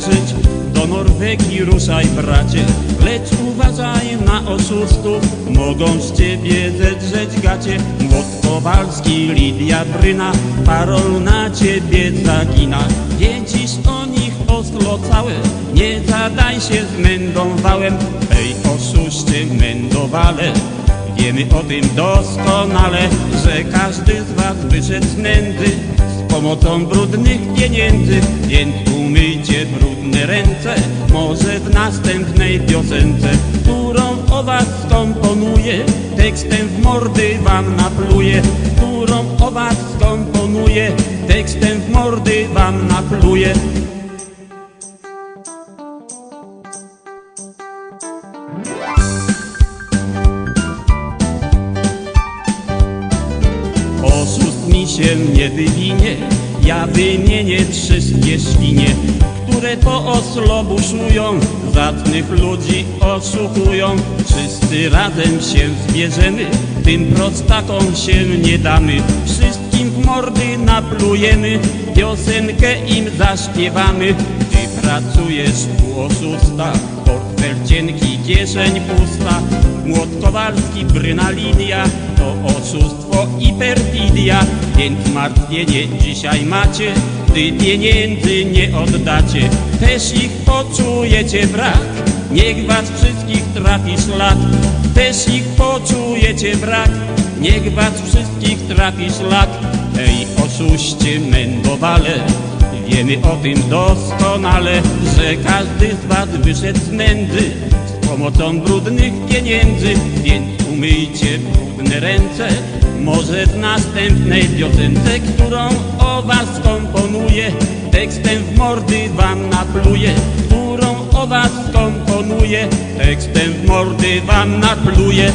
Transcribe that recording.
żyć, do Norwegii ruszaj bracie, lecz uważaj na oszustów, mogą z ciebie zedrzeć gacie. Młot Kowalski, Lidia Bryna, parol na ciebie zagina. Wiedzisz o nich oslo całe, nie zadaj się z mędą wałem, ej oszuście mędowale. Wiemy o tym doskonale, że każdy z was wyszedł z nędzy pomocą brudnych pieniędzy, więc umyjcie brudne ręce, może w następnej piosence, którą o was skomponuję, tekstem w mordy wam napluję, którą o was skomponuję, tekstem w mordy wam napluję. Mi się nie wywinie, ja wymienię wszystkie świnie, które po Oslo buszują, zacnych ludzi oszukują. Wszyscy razem się zbierzemy, tym prostakom się nie damy, wszystkim w mordy naplujemy, piosenkę im zaśpiewamy. Ty pracujesz u oszusta, portfel cienki, kieszeń pusta, Młot Kowalski, Bryna Lidia, to oszustwo i perfidia, więc martwienie dzisiaj macie, gdy pieniędzy nie oddacie. Też ich poczujecie brak, niech was wszystkich trafi szlak. Też ich poczujecie brak, niech was wszystkich trafi szlak. Ej, oszuście mędowale, wiemy o tym doskonale, że każdy z was wyszedł z nędzy z pomocą brudnych pieniędzy, więc umyjcie brudne ręce. Może w następnej piosence, którą o was komponuję, tekstem w mordy wam napluję, którą o was komponuję, tekstem w mordy wam napluję.